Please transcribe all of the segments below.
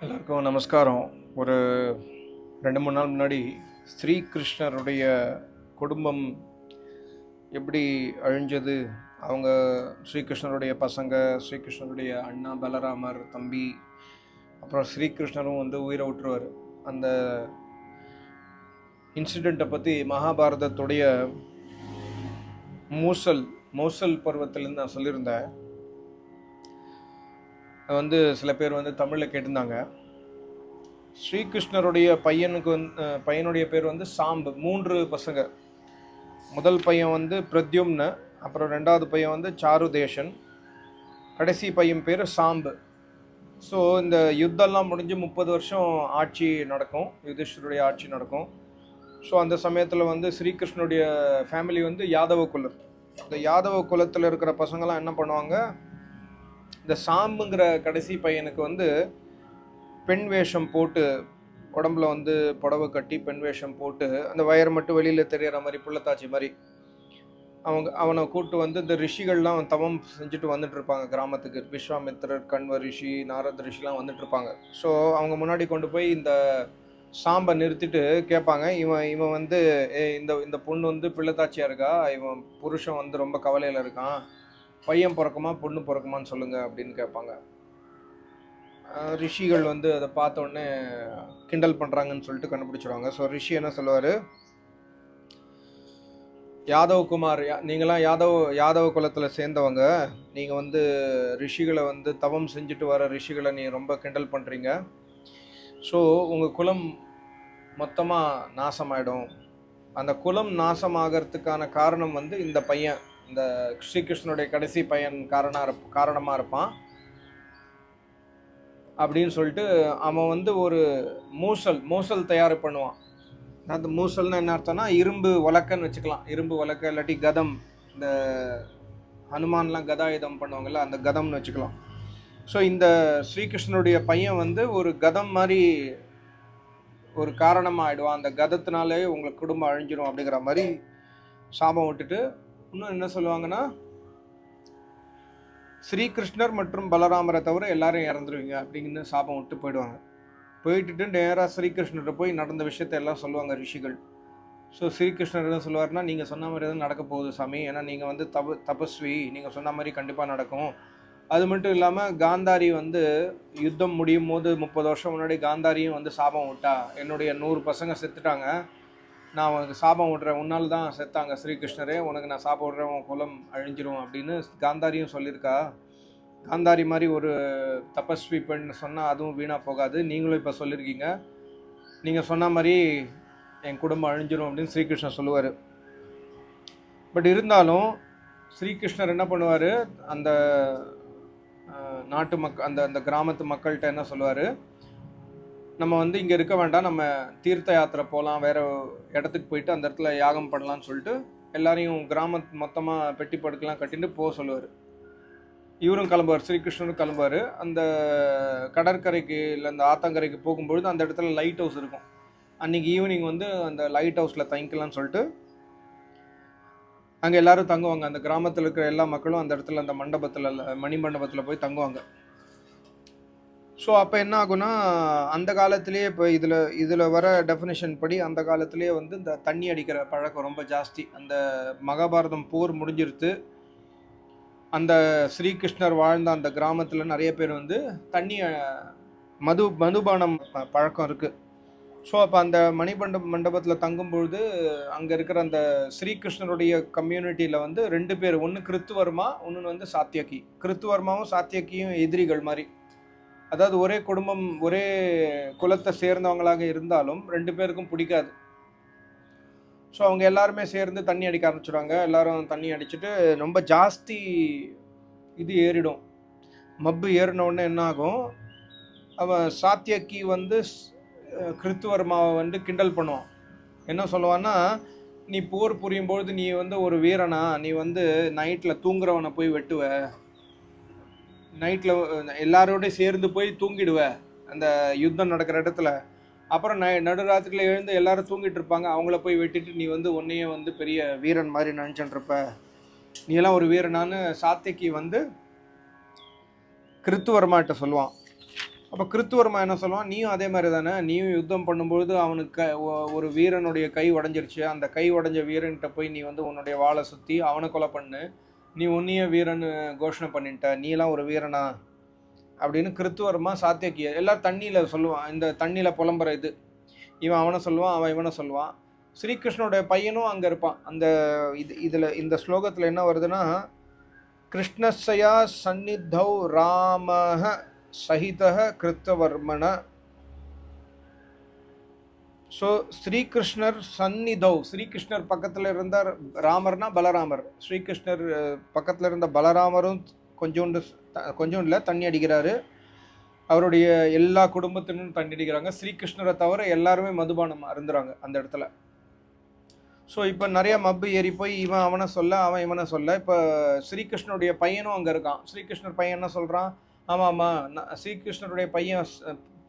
எல்லாருக்கும் நமஸ்காரம். ஒரு ரெண்டு மூணு நாள் முன்னாடி ஸ்ரீகிருஷ்ணருடைய குடும்பம் எப்படி அழிஞ்சது? அவங்க ஸ்ரீகிருஷ்ணருடைய பசங்க ஸ்ரீகிருஷ்ணருடைய அண்ணா பலராமர் தம்பி அப்புறம் ஸ்ரீகிருஷ்ணரும் வந்து உயிரை விட்டுருவார். அந்த இன்சிடெண்ட்டை பற்றி மகாபாரதத்துடைய மூசல் மோசல் பருவத்திலேருந்து நான் சொல்லியிருந்தேன். வந்து சில பேர் வந்து தமிழில் கேட்டிருந்தாங்க. ஸ்ரீகிருஷ்ணருடைய பையனுக்கு வந்து பையனுடைய பேர் வந்து சாம்பு மூன்று பசங்க. முதல் பையன் வந்து பிரத்யும்ன அப்புறம் ரெண்டாவது பையன் வந்து சாருதேஷன் கடைசி பையன் பேர் சாம்பு. ஸோ இந்த யுத்தம்லாம் முடிஞ்சு முப்பது வருஷம் ஆட்சி நடக்கும் யுதிஷ்டருடைய ஆட்சி நடக்கும். ஸோ அந்த சமயத்தில் வந்து ஸ்ரீகிருஷ்ணனுடைய ஃபேமிலி வந்து யாதவ குலம். இந்த யாதவ குலத்தில் இருக்கிற பசங்களாம் என்ன பண்ணுவாங்க இந்த சாம்புங்கிற கடைசி பையனுக்கு வந்து பெண் வேஷம் போட்டு உடம்புல வந்து புடவை கட்டி பெண் வேஷம் போட்டு அந்த வயர் மட்டும் வெளியில் தெரியற மாதிரி புள்ளத்தாச்சி மாதிரி அவங்க அவனை கூப்பிட்டு வந்து இந்த ரிஷிகள்லாம் தவம் செஞ்சுட்டு வந்துட்டு இருப்பாங்க கிராமத்துக்கு. விஸ்வாமித்திரர் கண்வ ரிஷி நாரத் ரிஷிலாம் வந்துட்டு இருப்பாங்க. ஸோ அவங்க முன்னாடி கொண்டு போய் இந்த சாம்பை நிறுத்திட்டு கேட்பாங்க இவன் இவன் வந்து இந்த இந்த பொண்ணு வந்து பிள்ளைத்தாச்சியாக இருக்கா? இவன் புருஷன் வந்து ரொம்ப கவலையில் இருக்கான். பையன் பிறக்குமா பொண்ணு பிறக்குமான்னு சொல்லுங்க அப்படின்னு கேட்பாங்க. ரிஷிகள் வந்து அதை பார்த்தோடனே கிண்டல் பண்ணுறாங்கன்னு சொல்லிட்டு கண்டுபிடிச்சிருவாங்க. ஸோ ரிஷி என்ன சொல்லுவார்? யாதவ் குமார் யா- நீங்களாம் யாதவ் யாதவ குலத்தில் சேர்ந்தவங்க. நீங்கள் வந்து ரிஷிகளை வந்து தவம் செஞ்சுட்டு வர ரிஷிகளை நீ ரொம்ப கிண்டல் பண்ணுறீங்க ஸோ உங்கள் குலம் மொத்தமாக நாசமாயிடும். அந்த குலம் நாசமாகறதுக்கான காரணம் வந்து இந்த பையன். இந்த ஸ்ரீகிருஷ்ணனுடைய கடைசி பையன் காரணாக இருப் காரணமாக இருப்பான். அப்படின்னு சொல்லிட்டு அவன் வந்து ஒரு மூசல் மூசல் தயார் பண்ணுவான். அந்த மூசல்னா என்ன அர்த்தம்னா இரும்பு வழக்கன்னு வச்சுக்கலாம். இரும்பு வழக்க இல்லாட்டி கதம். இந்த ஹனுமான்லாம் கதாயுதம் பண்ணுவாங்கள்ல அந்த கதம்னு வச்சுக்கலாம். ஸோ இந்த ஸ்ரீகிருஷ்ணனுடைய பையன் வந்து ஒரு கதம் மாதிரி ஒரு காரணமாக ஆயிடுவான் அந்த கதத்தினாலே உங்களுக்கு குடும்பம் அழிஞ்சிடும் அப்படிங்கிற மாதிரி சாபம் விட்டுட்டு இன்னும் என்ன சொல்லுவாங்கன்னா ஸ்ரீகிருஷ்ணர் மற்றும் பலராமரை தவிர எல்லாரும் இறந்துருவீங்க அப்படிங்கிற சாபம் விட்டு போயிடுவாங்க. போயிட்டுட்டு நேராக ஸ்ரீகிருஷ்ணர்கிட்ட போய் நடந்த விஷயத்த எல்லாம் சொல்லுவாங்க ரிஷிகள். ஸோ ஸ்ரீகிருஷ்ணர் என்ன சொல்லுவார்னா நீங்கள் சொன்ன மாதிரி தான் நடக்க போகுது சாமி. ஏன்னா நீங்கள் வந்து தப தபஸ்வி. நீங்கள் சொன்ன மாதிரி கண்டிப்பாக நடக்கும். அது மட்டும் இல்லாமல் காந்தாரி வந்து யுத்தம் முடியும் போது முப்பது வருஷம் முன்னாடி காந்தாரியும் வந்து சாபம் விட்டா என்னுடைய நூறு பசங்க செத்துட்டாங்க. நான் உனக்கு சாபம் விடுறேன். உன்னால் தான் செத்தாங்க ஸ்ரீகிருஷ்ணரே. உனக்கு நான் சாபம் விட்றேன். உன் குலம் அழிஞ்சிரும் அப்படின்னு காந்தாரியும் சொல்லியிருக்கா. காந்தாரி மாதிரி ஒரு தபஸ்வி பெண் சொன்னால் அதுவும் வீணாக போகாது. நீங்களும் இப்போ சொல்லியிருக்கீங்க. நீங்கள் சொன்ன மாதிரி என் குடும்பம் அழிஞ்சிரும் அப்படின்னு ஸ்ரீகிருஷ்ணர் சொல்லுவார். பட் இருந்தாலும் ஸ்ரீகிருஷ்ணர் என்ன பண்ணுவார்? அந்த நாட்டு மக் அந்த அந்த கிராமத்து மக்கள்கிட்ட என்ன சொல்லுவார்? நம்ம வந்து இங்கே இருக்க வேண்டாம். நம்ம தீர்த்த யாத்திரை போகலாம் வேறு இடத்துக்கு போயிட்டு அந்த இடத்துல யாகம் பண்ணலாம்னு சொல்லிட்டு எல்லாரையும் கிராமத்து மொத்தமாக பெட்டி படுக்கலாம் கட்டிட்டு போக சொல்லுவார். இவரும் கிளம்புவார். ஸ்ரீகிருஷ்ணரும் கிளம்புவார். அந்த கடற்கரைக்கு இல்லை அந்த ஆத்தங்கரைக்கு போகும்பொழுது அந்த இடத்துல லைட் ஹவுஸ் இருக்கும். அன்றைக்கி ஈவினிங் வந்து அந்த லைட் ஹவுஸில் தங்கிக்கலாம்னு சொல்லிட்டு அங்கே எல்லோரும் தங்குவாங்க. அந்த கிராமத்தில் இருக்கிற எல்லா மக்களும் அந்த இடத்துல அந்த மண்டபத்தில் மணி மண்டபத்தில் போய் தங்குவாங்க. ஸோ அப்போ என்ன ஆகும்னா அந்த காலத்திலேயே இப்போ இதில் இதில் வர டெஃபினேஷன் படி அந்த காலத்திலேயே வந்து இந்த தண்ணி அடிக்கிற பழக்கம் ரொம்ப ஜாஸ்தி. அந்த மகாபாரதம் போர் முடிஞ்சிருத்து அந்த ஸ்ரீகிருஷ்ணர் வாழ்ந்த அந்த கிராமத்தில் நிறைய பேர் வந்து தண்ணி மது மதுபானம் பழக்கம் இருக்குது ஸோ அப்போ அந்த மணிமண்ட மண்டபத்தில் தங்கும்பொழுது அங்கே இருக்கிற அந்த ஸ்ரீகிருஷ்ணருடைய கம்யூனிட்டியில் வந்து ரெண்டு பேர் ஒன்று கிறித்துவர்மா ஒன்று வந்து சாத்தியக்கி. கிறித்துவர்மாவும் சாத்தியக்கியும் எதிரிகள் மாதிரி. அதாவது ஒரே குடும்பம் ஒரே குலத்தை சேர்ந்தவங்களாக இருந்தாலும் ரெண்டு பேருக்கும் பிடிக்காது. ஸோ அவங்க எல்லாருமே சேர்ந்து தண்ணி அடிக்க ஆரம்பிச்சிடுவாங்க எல்லாரும் தண்ணி அடிச்சுட்டு ரொம்ப ஜாஸ்தி இது ஏறிடும். மப்பு ஏறின என்னாகும் என்ன ஆகும்? அவன் சாத்தியக்கி வந்து கிறித்துவர்மாவை வந்து கிண்டல் பண்ணுவான். என்ன சொல்லுவான்னா நீ போர் புரியும் பொழுது நீ வந்து ஒரு வீரனா? நீ வந்து நைட்டில் தூங்குறவனை போய் வெட்டுவ? நைட்டில் எல்லாரோடையும் சேர்ந்து போய் தூங்கிடுவ. அந்த யுத்தம் நடக்கிற இடத்துல. அப்புறம் ந நடுராத்திரியில் எழுந்து எல்லாரும் தூங்கிட்டு இருப்பாங்க. அவங்கள போய் வெட்டிட்டு நீ வந்து உன்னையே வந்து பெரிய வீரன் மாதிரி நினச்சிட்டுருப்ப. நீ எல்லாம் ஒரு வீரனான்னு சாத்தியக்கி வந்து கிறித்துவர்மாட்ட சொல்லுவான். அப்போ கிறித்துவர்மா என்ன சொல்லுவான்? நீயும் அதே மாதிரி தானே? நீயும் யுத்தம் பண்ணும்பொழுது அவனுக்கு ஒரு வீரனுடைய கை உடஞ்சிருச்சு. அந்த கை உடஞ்ச வீரன்கிட்ட போய் நீ வந்து உன்னுடைய வாழை சுற்றி அவனை கொலை பண்ணு. நீ உன்னைய வீரன் கோஷணை பண்ணிட்ட நீலாம் ஒரு வீரனா? அப்படின்னு கிறித்துவரமாக சாத்தியக்கிய எல்லாம் தண்ணியில் சொல்லுவான் இந்த தண்ணியில் புலம்புற இது. இவன் அவனை சொல்லுவான் அவன் இவனை சொல்லுவான். ஸ்ரீகிருஷ்ணனுடைய பையனும் அங்கே இருப்பான். அந்த இது இதில் இந்த ஸ்லோகத்தில் என்ன வருதுன்னா கிருஷ்ணசயா சந்நித்தௌ ராம சகித கிருத்தவர்மனை ஸோ ஸ்ரீகிருஷ்ணர் சந்நிதௌ. ஸ்ரீகிருஷ்ணர் பக்கத்தில் இருந்தார் ராமர்னா பலராமர். ஸ்ரீகிருஷ்ணர் பக்கத்தில் இருந்த பலராமரும் கொஞ்சோண்டு கொஞ்சோண்டில் இல்லை தண்ணி அடிக்கிறாரு. அவருடைய எல்லா குடும்பத்தினரும் தண்ணி அடிக்கிறாங்க. ஸ்ரீகிருஷ்ணரை தவிர எல்லாருமே மதுபானம் அருந்துறாங்க அந்த இடத்துல. ஸோ இப்போ நிறைய மப்பு ஏறி போய் இவன் அவனை சொல்ல அவன் இவனை சொல்ல. இப்போ ஸ்ரீகிருஷ்ணனுடைய பையனும் அங்கே இருக்கான். ஸ்ரீகிருஷ்ணர் பையன் என்ன சொல்கிறான் ஆமாம் ஆமாம் நான் ஸ்ரீகிருஷ்ணருடைய பையன்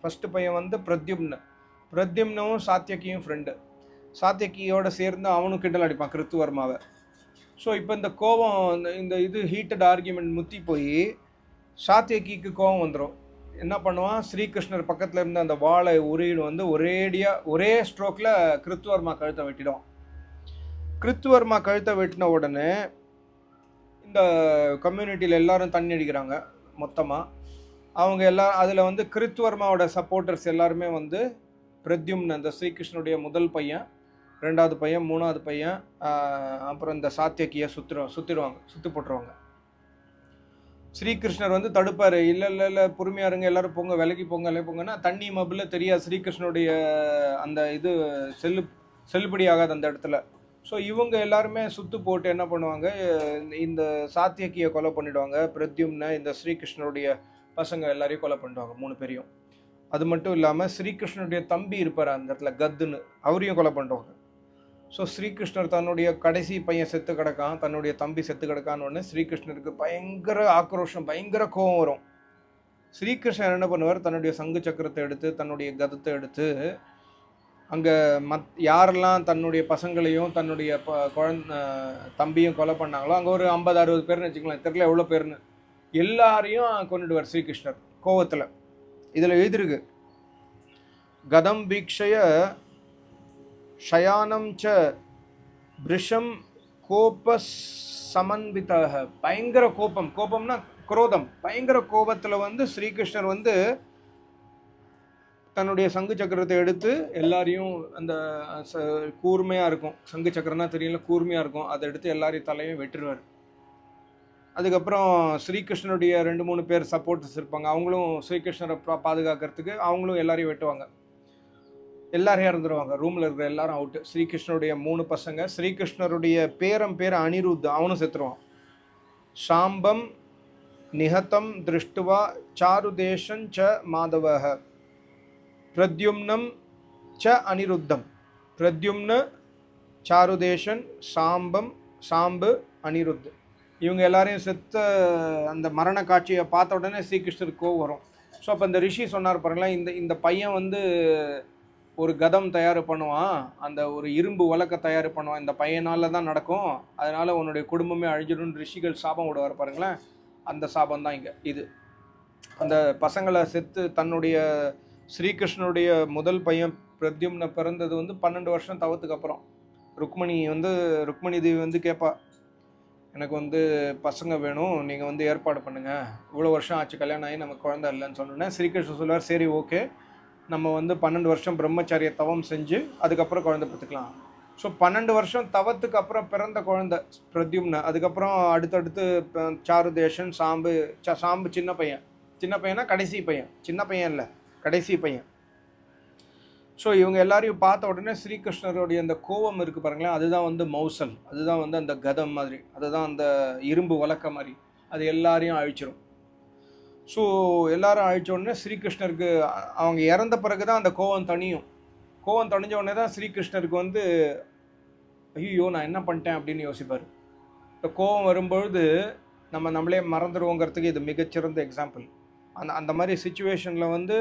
ஃபஸ்ட்டு பையன் வந்து பிரத்யும்னு. பிரத்யும்னவும் சாத்தியக்கியும் ஃப்ரெண்டு சாத்தியக்கியோட சேர்ந்து அவனும் கிண்டல் அடிப்பான் கிருத்துவர்மாவை. ஸோ இப்போ இந்த கோபம் இந்த- இந்த இது ஹீட்டட் ஆர்கியூமெண்ட் முத்தி போய் சாத்தியக்கிக்கு கோபம் வந்துடும் என்ன பண்ணுவான்? ஸ்ரீகிருஷ்ணர் பக்கத்தில் இருந்த அந்த வாழை உருகிடு வந்து ஒரேடியாக ஒரே ஸ்ட்ரோக்கில் கிருத்துவர்மா கழுத்தை வெட்டிடும் கிறித்துவர்மா கழுத்தை வெட்டின உடனே இந்த கம்யூனிட்டியில் எல்லாரும் தண்ணி அடிக்கிறாங்க மொத்தமாக அவங்க எல்லா அதில் வந்து கிறித்துவர்மாவோட சப்போர்ட்டர்ஸ் எல்லாருமே வந்து பிரத்யும்னு அந்த ஸ்ரீகிருஷ்ணனுடைய முதல் பையன் ரெண்டாவது பையன் மூணாவது பையன் அப்புறம் இந்த சாத்தியக்கியை சுற்றுருவாங்க சுற்றிடுவாங்க சுற்றி போட்டுருவாங்க. ஸ்ரீகிருஷ்ணர் வந்து தடுப்பார். இல்லை இல்லை இல்லை பொறுமையாக இருங்க எல்லாரும் போங்க விலகி போங்க இல்லை போங்கன்னா தண்ணி மபில் தெரியாது ஸ்ரீகிருஷ்ணனுடைய அந்த இது செல்லு செல்லுபடி ஆகாது அந்த இடத்துல. ஸோ இவங்க எல்லாருமே சுத்து போட்டு என்ன பண்ணுவாங்க இந்த- சாத்தியக்கியை கொலை பண்ணிடுவாங்க பிரத்யும்ன இந்த ஸ்ரீகிருஷ்ணனுடைய பசங்க எல்லாரையும் கொலை பண்ணிடுவாங்க மூணு பேரையும். அது மட்டும் இல்லாமல் ஸ்ரீகிருஷ்ணனுடைய தம்பி இருப்பார் அந்த இடத்துல கத்துன்னு. அவரையும் கொலை பண்ணுறவங்க ஸோ ஸ்ரீகிருஷ்ணர் தன்னுடைய கடைசி பையன் செத்து கிடக்கான் தன்னுடைய தம்பி செத்து கிடக்கான்னு உடனே ஸ்ரீகிருஷ்ணருக்கு பயங்கர ஆக்ரோஷம் பயங்கர கோபம் வரும். ஸ்ரீகிருஷ்ணர் என்ன பண்ணுவார்? தன்னுடைய சங்கு சக்கரத்தை எடுத்து தன்னுடைய கதத்தை எடுத்து அங்கே மத் யாரெல்லாம் தன்னுடைய பசங்களையும் தன்னுடைய ப குழந்த தம்பியும் கொலை பண்ணாங்களோ அங்கே ஒரு ஐம்பது அறுபது பேர்னு வச்சுக்கலாம் தெரியல எவ்வளோ பேர்னு எல்லாரையும் கொண்டுடுவார் ஸ்ரீகிருஷ்ணர் கோவத்தில். இதில் எழுதியிருக்கு. கதம் வீக்ஷய ஷயானம் ச பிருஷம் கோப சமன்விதாக பயங்கர கோபம். கோபம்னா குரோதம். பயங்கர கோபத்தில் வந்து ஸ்ரீகிருஷ்ணர் வந்து தன்னுடைய சங்கு சக்கரத்தை எடுத்து எல்லாரையும் அந்த ச கூர்மையாக இருக்கும். சங்கு சக்கரம்னா தெரியல கூர்மையாக இருக்கும். அதை எடுத்து எல்லாரையும் தலையும் வெட்டுருவார். அதுக்கப்புறம் ஸ்ரீகிருஷ்ணனுடைய ரெண்டு மூணு பேர் சப்போர்ட்டர்ஸ் இருப்பாங்க. அவங்களும் ஸ்ரீகிருஷ்ணரை பாதுகாக்கிறதுக்கு அவங்களும் எல்லாரையும் வெட்டுவாங்க. எல்லாரையும் இறந்துருவாங்க. ரூமில் இருக்கிற எல்லாரும் அவுட்டு ஸ்ரீகிருஷ்ணருடைய மூணு பசங்க ஸ்ரீகிருஷ்ணருடைய பேரம் பேர் அனிருத் அவனும் செத்துருவான். சாம்பம் நிஹதம் திருஷ்டுவா சாருதேஷன் ச மாதவக பிரத்யும்னம் ச அனிருத்தம். பிரத்யும்ன சாருதேஷன் சாம்பம் சாம்பு அனிருத். இவங்க எல்லாரையும் செத்த அந்த மரண காட்சியை பார்த்த உடனே ஸ்ரீகிருஷ்ணருக்கு கோவம் வரும். ஸோ அப்போ இந்த ரிஷி சொன்னார் பாருங்களேன் இந்த இந்த பையன் வந்து ஒரு கதம் தயார் பண்ணுவான் அந்த ஒரு இரும்பு வழக்க தயார் பண்ணுவான் இந்த பையனால் தான் நடக்கும் அதனால் உன்னுடைய குடும்பமே அழிஞ்சிடும்னு ரிஷிகள் சாபம் விடுவார் பாருங்களேன். அந்த சாபம் தான் இங்கே இது. அந்த பசங்களை செத்து தன்னுடைய ஸ்ரீகிருஷ்ணனுடைய முதல் பையன் பிரத்யும்ன பிறந்தது வந்து பன்னெண்டு வருஷம் தவத்துக்கு அப்புறம். ருக்மணி வந்து ருக்மணி தேவி வந்து கேட்பா எனக்கு வந்து பசங்க வேணும் நீங்கள் வந்து ஏற்பாடு பண்ணுங்கள் இவ்வளோ வருஷம் ஆச்சு கல்யாணம் ஆகி நமக்கு குழந்தை இல்லைன்னு சொன்னோன்னே ஸ்ரீகிருஷ்ணன் சொல்லுவார் சரி ஓகே. நம்ம வந்து பன்னெண்டு வருஷம் பிரம்மச்சாரிய தவம் செஞ்சு அதுக்கப்புறம் குழந்தை பெற்றுக்கலாம். ஸோ பன்னெண்டு வருஷம் தவத்துக்கு அப்புறம் பிறந்த குழந்த பிரத்யும்ன. அதுக்கப்புறம் அடுத்தடுத்து சாரு சாருதேஷன் சாம்பு ச சாம்பு சின்ன பையன். சின்ன பையனா கடைசி பையன்? சின்ன பையன் இல்லை கடைசி பையன். ஸோ இவங்க எல்லாரையும் பார்த்த உடனே ஸ்ரீகிருஷ்ணருடைய அந்த கோவம் இருக்குது பாருங்களேன். அதுதான் வந்து மௌசல் அதுதான் வந்து அந்த கதம் மாதிரி. அதுதான் அந்த இரும்பு வழக்க மாதிரி. அது எல்லாரையும் அழிச்சிரும். ஸோ எல்லாரும் அழிச்ச உடனே ஸ்ரீகிருஷ்ணருக்கு அவங்க இறந்த பிறகு தான் அந்த கோவம் தனியும் கோவம் தணிஞ்ச உடனே தான் ஸ்ரீகிருஷ்ணருக்கு வந்து ஐயோ நான் என்ன பண்ணிட்டேன்? அப்படின்னு யோசிப்பார். இப்போ கோவம் வரும்பொழுது நம்ம நம்மளே மறந்துடுவோங்கிறதுக்கு இது மிகச்சிறந்த எக்ஸாம்பிள் அந்த அந்த மாதிரி சுச்சுவேஷனில் வந்து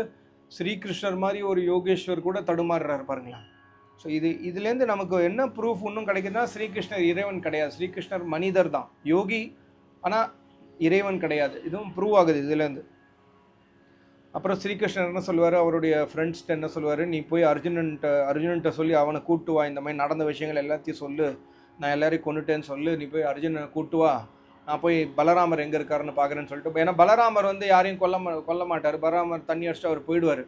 ஸ்ரீகிருஷ்ணர் மாதிரி ஒரு யோகேஸ்வர் கூட தடுமாறுறாரு பாருங்களேன். ஸோ இது இதுலேருந்து நமக்கு என்ன ப்ரூஃப் இன்னும் கிடைக்குதுன்னா ஸ்ரீகிருஷ்ணர் இறைவன் கிடையாது. ஸ்ரீகிருஷ்ணர் மனிதர் தான். யோகி ஆனால் இறைவன் கிடையாது. இதுவும் ப்ரூவ் ஆகுது இதுலேருந்து அப்புறம் ஸ்ரீகிருஷ்ணர் என்ன சொல்லுவார்? அவருடைய ஃப்ரெண்ட்ஸ்கிட்ட என்ன சொல்லுவார்? நீ போய் அர்ஜுனன்ட்ட அர்ஜுனன்ட்ட சொல்லி அவனை கூட்டு வா. இந்த மாதிரி நடந்த விஷயங்கள் எல்லாத்தையும் சொல்லு. நான் எல்லாரையும் கொண்டுட்டேன்னு சொல்லு. நீ போய் அர்ஜுனனை கூட்டு வா. நான் போய் பலராமர் எங்கே இருக்காருன்னு பார்க்குறேன்னு சொல்லிட்டு ஏன்னா பலராமர் வந்து யாரையும் கொல்ல மா கொல்ல மாட்டார். பலராமர் தண்ணி அடிச்சுட்டு அவர் போயிடுவார்.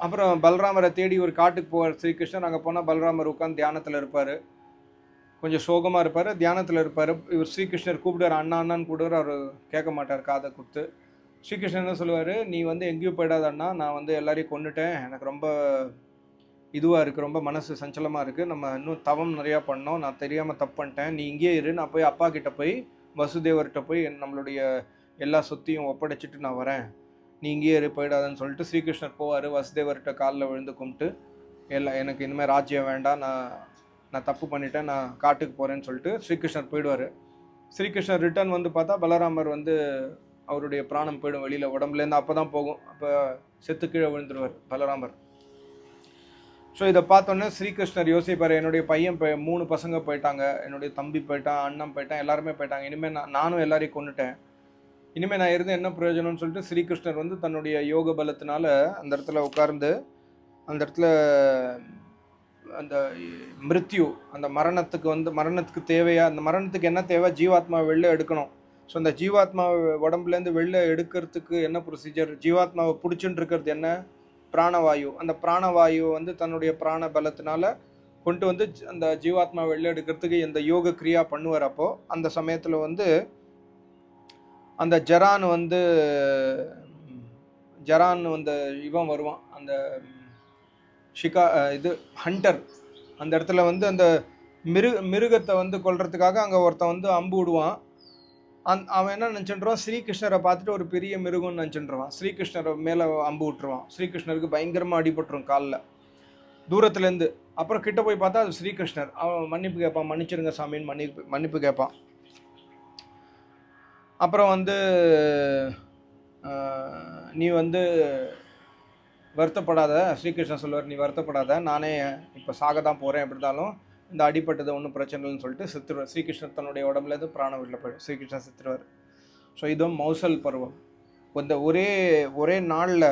அப்புறம் பலராமரை தேடி ஒரு காட்டுக்கு போவார் ஸ்ரீகிருஷ்ணர் அங்கே போனால் பலராமர் உட்காந்து தியானத்தில் இருப்பார். கொஞ்சம் சோகமாக இருப்பார். தியானத்தில் இருப்பார். இவர் ஸ்ரீகிருஷ்ணர் கூப்பிடுவார். அண்ணா அண்ணான்னு கூப்பிடுவார். அவர் கேட்க மாட்டார் காதை கொடுத்து. ஸ்ரீகிருஷ்ணன் என்ன சொல்லுவார்? நீ வந்து எங்கேயும் போயிடாத அண்ணா. நான் வந்து எல்லாரையும் கொண்டுட்டேன் எனக்கு ரொம்ப இதுவாக இருக்குது ரொம்ப மனசு சஞ்சலமாக இருக்குது நம்ம இன்னும் தவம் நிறையா பண்ணோம். நான் தெரியாமல் தப்பு பண்ணிட்டேன். நீ இங்கேயே இரு. நான் போய் அப்பா கிட்டே போய் வசுதேவர்கிட்ட போய் நம்மளுடைய எல்லா சொத்தையும் ஒப்படைச்சிட்டு நான் வரேன். நீ இங்கேயே இரு போயிடாதன்னு சொல்லிட்டு ஸ்ரீகிருஷ்ணர் போவார். வசுதேவர்கிட்ட காலில் விழுந்து கும்பிட்டு எல்லாம் எனக்கு இனிமேல் ராஜ்யம் வேண்டாம். நான் நான் தப்பு பண்ணிட்டேன். நான் காட்டுக்கு போகிறேன்னு சொல்லிட்டு ஸ்ரீகிருஷ்ணர் போயிடுவார். ஸ்ரீகிருஷ்ணர் ரிட்டர்ன் வந்து பார்த்தா பலராமர் வந்து அவருடைய பிராணம் போயிடும் வெளியில் உடம்புலேருந்து அப்போ தான் போகும். அப்போ செத்து கீழே விழுந்துருவார் பலராமர். ஸோ இதை பார்த்தோன்னே ஸ்ரீகிருஷ்ணர் யோசிப்பார் என்னுடைய பையன் போய் மூணு பசங்க போயிட்டாங்க என்னுடைய தம்பி போயிட்டான் அண்ணன் போயிட்டான் எல்லாருமே போயிட்டாங்க. இனிமேல் நான் நானும் எல்லாரையும் கொண்டுட்டேன் இனிமேல் நான் இருந்து என்ன பிரயோஜனம்னு சொல்லிட்டு ஸ்ரீகிருஷ்ணர் வந்து தன்னுடைய யோக பலத்தினால அந்த இடத்துல உட்கார்ந்து அந்த இடத்துல அந்த மிருத்யு அந்த மரணத்துக்கு வந்து மரணத்துக்கு தேவையா அந்த மரணத்துக்கு என்ன தேவை? ஜீவாத்மா வெளில எடுக்கணும். ஸோ அந்த ஜீவாத்மா உடம்புலேருந்து வெளில எடுக்கிறதுக்கு என்ன ப்ரொசீஜர் ஜீவாத்மாவை பிடிச்சுட்டு இருக்கிறது என்ன? பிராணவாயு அந்த பிராணவாயு வந்து தன்னுடைய பிராண பலத்தினால கொண்டு வந்து அந்த ஜீவாத்மா வெளில எடுக்கிறதுக்கு இந்த யோக கிரியா பண்ணுவார். அப்போ அந்த சமயத்தில் வந்து அந்த ஜரான் வந்து ஜரான் அந்த இவன் வருவான். அந்த ஷிகா இது ஹண்டர். அந்த இடத்துல வந்து அந்த மிரு மிருகத்தை வந்து கொல்றதுக்காக அங்கே ஒருத்தன் வந்து அம்பு விடுவான். அந் அவன் என்ன நினச்சிட்டுருவான் ஸ்ரீகிருஷ்ணரை பார்த்துட்டு ஒரு பெரிய மிருகம்னு நினச்சிட்டுருவான் ஸ்ரீகிருஷ்ணரை மேலே அம்பு விட்டுருவான். ஸ்ரீகிருஷ்ணருக்கு பயங்கரமாக அடிபட்டுரும் காலில். தூரத்துலேருந்து அப்புறம் கிட்ட போய் பார்த்தா அது ஸ்ரீகிருஷ்ணர். அவன் மன்னிப்பு கேட்பான். மன்னிச்சிருங்க சாமின்னு மன்னிப்பு மன்னிப்பு கேட்பான். அப்புறம் வந்து நீ வந்து வருத்தப்படாத. ஸ்ரீகிருஷ்ணன் சொல்லுவார் நீ வருத்தப்படாத. நானே இப்போ சாக தான் போகிறேன் எப்படி இருந்தாலும் இந்த அடிப்பட்டது ஒன்றும் பிரச்சனை இல்லைன்னு சொல்லிட்டு செத்துருவார். ஸ்ரீகிருஷ்ணர் தன்னுடைய உடம்புலேருந்து பிராண வெளில போயிடும் ஸ்ரீகிருஷ்ணர் செத்துருவார். ஸோ இதுவும் மௌசல் பருவம். இந்த ஒரே ஒரே நாளில்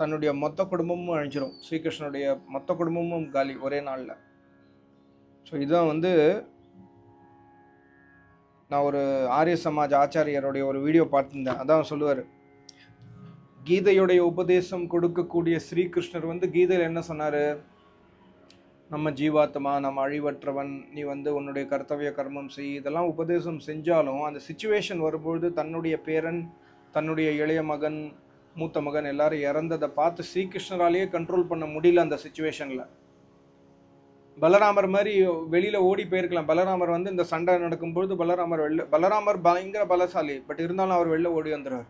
தன்னுடைய மொத்த குடும்பமும் அழிஞ்சிரும். ஸ்ரீகிருஷ்ணனுடைய மொத்த குடும்பமும் காலி ஒரே நாளில். ஸோ இதுதான் வந்து நான் ஒரு ஆரிய சமாஜ் ஆச்சாரியருடைய ஒரு வீடியோ பார்த்துருந்தேன். அதான் சொல்லுவார். கீதையுடைய உபதேசம் கொடுக்கக்கூடிய ஸ்ரீகிருஷ்ணர் வந்து கீதையில் என்ன சொன்னார்? நம்ம ஜீவாத்மா நம்ம அழிவற்றவன் நீ வந்து உன்னுடைய கர்த்தவிய கர்மம் செய் இதெல்லாம் உபதேசம் செஞ்சாலும் அந்த சுச்சுவேஷன் வரும்பொழுது தன்னுடைய பேரன் தன்னுடைய இளைய மகன் மூத்த மகன் எல்லாரும் இறந்ததை பார்த்து ஸ்ரீகிருஷ்ணராலேயே கண்ட்ரோல் பண்ண முடியல அந்த சுச்சுவேஷனில் பலராமர் மாதிரி வெளியில் ஓடி போயிருக்கலாம். பலராமர் வந்து இந்த சண்டை நடக்கும்பொழுது பலராமர் வெளில பலராமர் பயங்கர பலசாலி. பட் இருந்தாலும் அவர் வெளில ஓடி வந்துடுவார்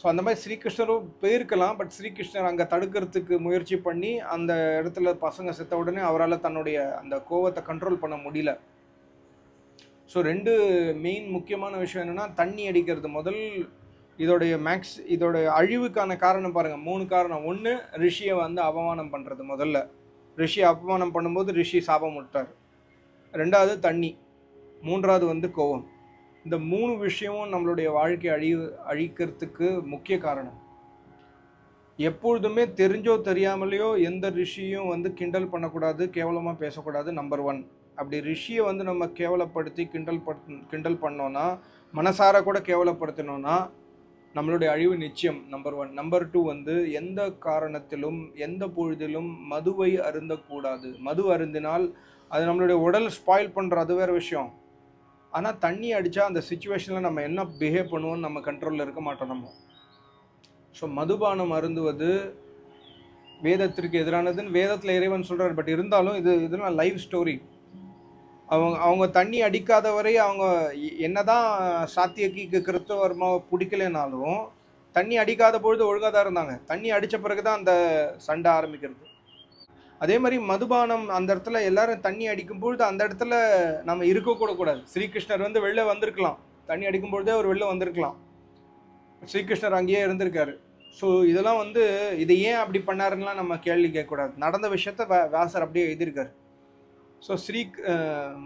ஸோ அந்த மாதிரி ஸ்ரீகிருஷ்ணரும் போயிருக்கலாம் பட் ஸ்ரீகிருஷ்ணர் அங்கே தடுக்கிறதுக்கு முயற்சி பண்ணி அந்த இடத்துல பசங்க செத்த உடனே அவரால் தன்னுடைய அந்த கோவத்தை கண்ட்ரோல் பண்ண முடியல. ஸோ ரெண்டு மெயின் முக்கியமான விஷயம் என்னென்னா தண்ணி அடிக்கிறது முதல். இதோடைய மேக்ஸ் இதோடைய அழிவுக்கான காரணம் பாருங்கள் மூணு காரணம். ஒன்று ரிஷியை வந்து அவமானம் பண்ணுறது முதல்ல. ரிஷி அவமானம் பண்ணும்போது ரிஷி சாபம் விட்டார் ரெண்டாவது தண்ணி. மூன்றாவது வந்து கோவம். இந்த மூணு விஷயமும் நம்மளுடைய வாழ்க்கை அழிவு அழிக்கிறதுக்கு முக்கிய காரணம். எப்பொழுதுமே தெரிஞ்சோ தெரியாமலேயோ எந்த ரிஷியும் வந்து கிண்டல் பண்ணக்கூடாது கேவலமாக பேசக்கூடாது நம்பர் ஒன் அப்படி ரிஷியை வந்து நம்ம கேவலப்படுத்தி கிண்டல் படுத் கிண்டல் பண்ணோன்னா மனசார கூட கேவலப்படுத்தினோன்னா நம்மளுடைய அழிவு நிச்சயம் நம்பர் ஒன் நம்பர் டூ வந்து எந்த காரணத்திலும் எந்த பொழுதிலும் மதுவை அருந்தக்கூடாது. மது அருந்தினால் அது நம்மளுடைய உடல் ஸ்பாயில் பண்ணுற அது வேறு விஷயம். ஆனால் தண்ணி அடித்தா அந்த சுச்சுவேஷனில் நம்ம என்ன பிஹேவ் பண்ணுவோம்னு நம்ம கண்ட்ரோலில் இருக்க மாட்டோம் நம்ம. ஸோ மதுபானம் அருந்துவது வேதத்திற்கு எதிரானதுன்னு வேதத்தில் இறைவன் சொல்கிறார் பட் இருந்தாலும் இது இதெல்லாம் லைவ் ஸ்டோரி அவங்க அவங்க தண்ணி அடிக்காத வரை அவங்க எ- என்னதான் சாத்தியக்கிக்கு கிறிஸ்தவர்மாவை பிடிக்கலைனாலும் தண்ணி அடிக்காத பொழுது ஒழுங்காக தான் இருந்தாங்க. தண்ணி அடித்த பிறகு தான் அந்த சண்டை ஆரம்பிக்கிறது. அதே மாதிரி மதுபானம் அந்த இடத்துல எல்லாரும் தண்ணி அடிக்கும் பொழுது அந்த இடத்துல நம்ம இருக்கக்கூட கூடாது. ஸ்ரீகிருஷ்ணர் வந்து வெளில வந்திருக்கலாம். தண்ணி அடிக்கும் பொழுதே அவர் வெளில வந்திருக்கலாம். ஸ்ரீகிருஷ்ணர் அங்கேயே இருந்திருக்காரு. ஸோ இதெல்லாம் வந்து இதை ஏன் அப்படி பண்ணாருன்னுலாம் நம்ம கேள்வி கேட்கக்கூடாது. நடந்த விஷயத்த வே- வியாசர் அப்படியே எழுதியிருக்காரு. ஸோ ஸ்ரீ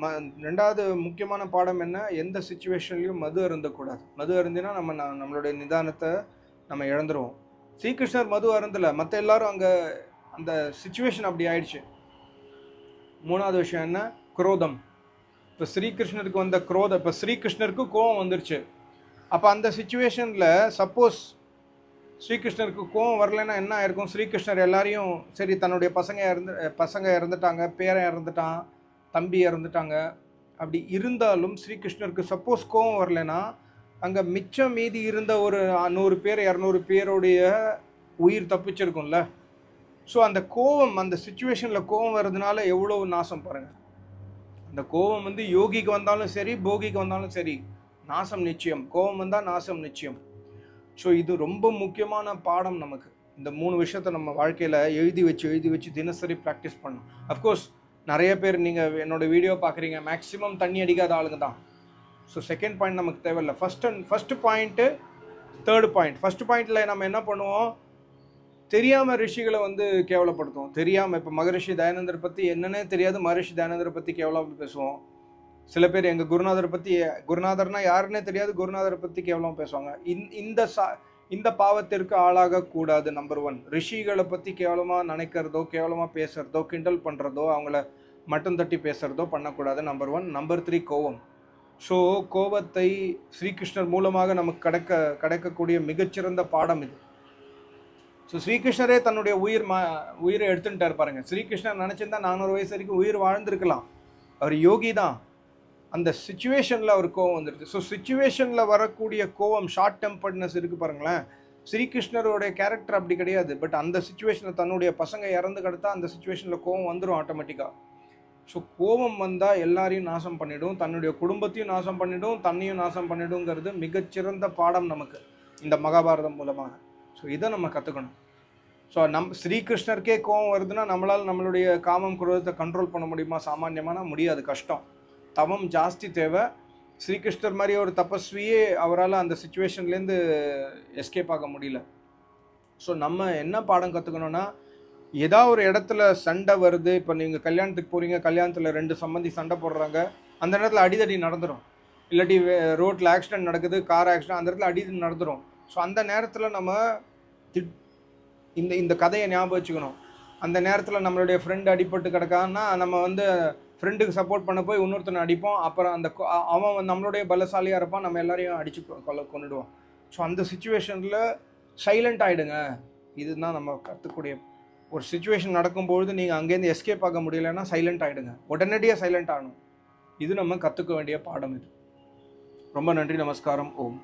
ம ரெண்டாவது முக்கியமான பாடம் என்ன? எந்த சுச்சுவேஷன்லையும் மது அருந்தக்கூடாது. மது அருந்தினா நம்ம ந- நம்மளுடைய நிதானத்தை நம்ம இழந்துருவோம். ஸ்ரீகிருஷ்ணர் மது அருந்தலை. மற்ற எல்லாரும் அங்கே அந்த சுச்சுவேஷன் அப்படி ஆயிடுச்சு. மூணாவது விஷயம் என்ன? குரோதம். இப்போ ஸ்ரீகிருஷ்ணருக்கு வந்த குரோதம் இப்போ ஸ்ரீகிருஷ்ணருக்கு கோவம் வந்துருச்சு. அப்போ அந்த சுச்சுவேஷனில் சப்போஸ் ஸ்ரீகிருஷ்ணருக்கு கோவம் வரலைன்னா என்ன ஆயிருக்கும்? ஸ்ரீகிருஷ்ணர் எல்லாரையும் சரி தன்னுடைய பசங்க இறந்து பசங்க இறந்துட்டாங்க பேரன் இறந்துட்டான் தம்பி இறந்துட்டாங்க. அப்படி இருந்தாலும் ஸ்ரீகிருஷ்ணருக்கு சப்போஸ் கோவம் வரலைன்னா அங்கே மிச்சம் மீதி இருந்த ஒரு நூறு பேர் இரநூறு பேருடைய உயிர் தப்பிச்சிருக்கும்ல. ஸோ அந்த கோவம் அந்த சுச்சுவேஷனில் கோவம் வர்றதுனால எவ்வளோ நாசம் பாருங்கள் அந்த கோவம் வந்து யோகிக்கு வந்தாலும் சரி போகிக்கு வந்தாலும் சரி நாசம் நிச்சயம். கோவம் வந்தால் நாசம் நிச்சயம். ஸோ இது ரொம்ப முக்கியமான பாடம் நமக்கு. இந்த மூணு விஷயத்த நம்ம வாழ்க்கையில் எழுதி வச்சு எழுதி வச்சு தினசரி ப்ராக்டிஸ் பண்ணணும். அஃப்கோர்ஸ் நிறைய பேர் நீங்கள் என்னோட வீடியோ பார்க்குறீங்க. மேக்ஸிமம் தண்ணி அடிக்காத ஆளுங்க தான். ஸோ செகண்ட் பாயிண்ட் நமக்கு தேவையில்லை. First and first point third point first பாயிண்ட்டில் நம்ம என்ன பண்ணுவோம்? தெரியாமல் ரிஷிகளை வந்து கேவலப்படுத்துவோம். தெரியாமல் இப்போ மகரிஷி தயானந்தர் பற்றி என்னன்னே தெரியாது மகரிஷி தயானந்தரை பற்றி கேவலமாக பேசுவோம். சில பேர் எங்கள் குருநாதரை பற்றி குருநாதர்னா யாருன்னே தெரியாது குருநாதரை பற்றி கேவலமாக பேசுவாங்க. இந் இந்த சா இந்த பாவத்திற்கு ஆளாகக்கூடாது நம்பர் ஒன் ரிஷிகளை பற்றி கேவலமாக நினைக்கிறதோ கேவலமாக பேசுகிறதோ கிண்டல் பண்ணுறதோ அவங்கள மட்டம் தட்டி பேசுகிறதோ பண்ணக்கூடாது நம்பர் ஒன் நம்பர் த்ரீ கோவம் ஸோ கோபத்தை ஸ்ரீகிருஷ்ணர் மூலமாக நமக்கு கிடைக்க கிடைக்கக்கூடிய மிகச்சிறந்த பாடம் இது. ஸோ ஸ்ரீகிருஷ்ணரே தன்னுடைய உயிர் மா உயிரை எடுத்துட்டார் பாருங்கள் ஸ்ரீகிருஷ்ணர் நினச்சிருந்தா நானூறு வயசு வரைக்கும் உயிர் வாழ்ந்திருக்கலாம். அவர் யோகி தான். அந்த சுச்சுவேஷனில் அவர் கோவம் வந்துடுது ஸோ சுச்சுவேஷனில் வரக்கூடிய கோவம் ஷார்ட் டெம்பர்ட்னஸ் இருக்குது பாருங்களேன். ஸ்ரீகிருஷ்ணருடைய கேரக்டர் அப்படி கிடையாது. பட் அந்த சுச்சுவேஷனில் தன்னுடைய பசங்க இறந்து கிடத்தா அந்த சுச்சுவேஷனில் கோவம் வந்துடும் ஆட்டோமேட்டிக்காக ஸோ கோபம் வந்தால் எல்லாரையும் நாசம் பண்ணிடும். தன்னுடைய குடும்பத்தையும் நாசம் பண்ணிடும். தன்னையும் நாசம் பண்ணிடுங்கிறது மிகச்சிறந்த பாடம் நமக்கு. இந்த மகாபாரதம் மூலமாக. ஸோ இதை நம்ம கற்றுக்கணும் ஸோ நம் ஸ்ரீகிருஷ்ணருக்கே கோவம் வருதுன்னா நம்மளால் நம்மளுடைய காமம் குரோதத்தை கண்ட்ரோல் பண்ண முடியுமா? சாமானியமான முடியாது கஷ்டம். தவம் ஜாஸ்தி தேவை. ஸ்ரீகிருஷ்ணர் மாதிரி ஒரு தபஸ்வியே அவரால் அந்த சுச்சுவேஷன்லேருந்து எஸ்கேப் ஆக முடியல. ஸோ நம்ம என்ன பாடம் கற்றுக்கணும்னா ஏதாவது ஒரு இடத்துல சண்டை வருது இப்போ நீங்கள் கல்யாணத்துக்கு போகிறீங்க கல்யாணத்தில் ரெண்டு சம்மந்தி சண்டை போடுறாங்க அந்த இடத்துல அடிதடி நடந்துடும் இல்லாட்டி ரோட்டில் ஆக்சிடென்ட் நடக்குது கார் ஆக்சிடென்ட் அந்த இடத்துல அடிதடி நடந்துடும் ஸோ அந்த நேரத்தில் நம்ம திட் இந்த இந்த கதையை ஞாபகம் வச்சுக்கணும். அந்த நேரத்தில் நம்மளுடைய ஃப்ரெண்டு அடிபட்டு கிடக்கான்னா நம்ம வந்து ஃப்ரெண்டுக்கு சப்போர்ட் பண்ண போய் இன்னொருத்தனை அடிப்போம். அப்புறம் அந்த அவன் நம்மளுடைய பலசாலியாக இருப்பான். நம்ம எல்லாரையும் அடிச்சு கொல்ல கொண்டுடுவோம் ஸோ அந்த சுச்சுவேஷனில் சைலண்ட் ஆகிடுங்க இதுதான் நம்ம கற்றுக்கூடிய ஒரு சுச்சுவேஷன் நடக்கும்பொழுது நீங்கள் அங்கேருந்து எஸ்கேப் ஆக முடியலைன்னா சைலண்ட் ஆகிடுங்க உடனடியாக சைலண்ட் ஆகணும். இது நம்ம கற்றுக்க வேண்டிய பாடம் இது. ரொம்ப நன்றி நமஸ்காரம். ஓம்.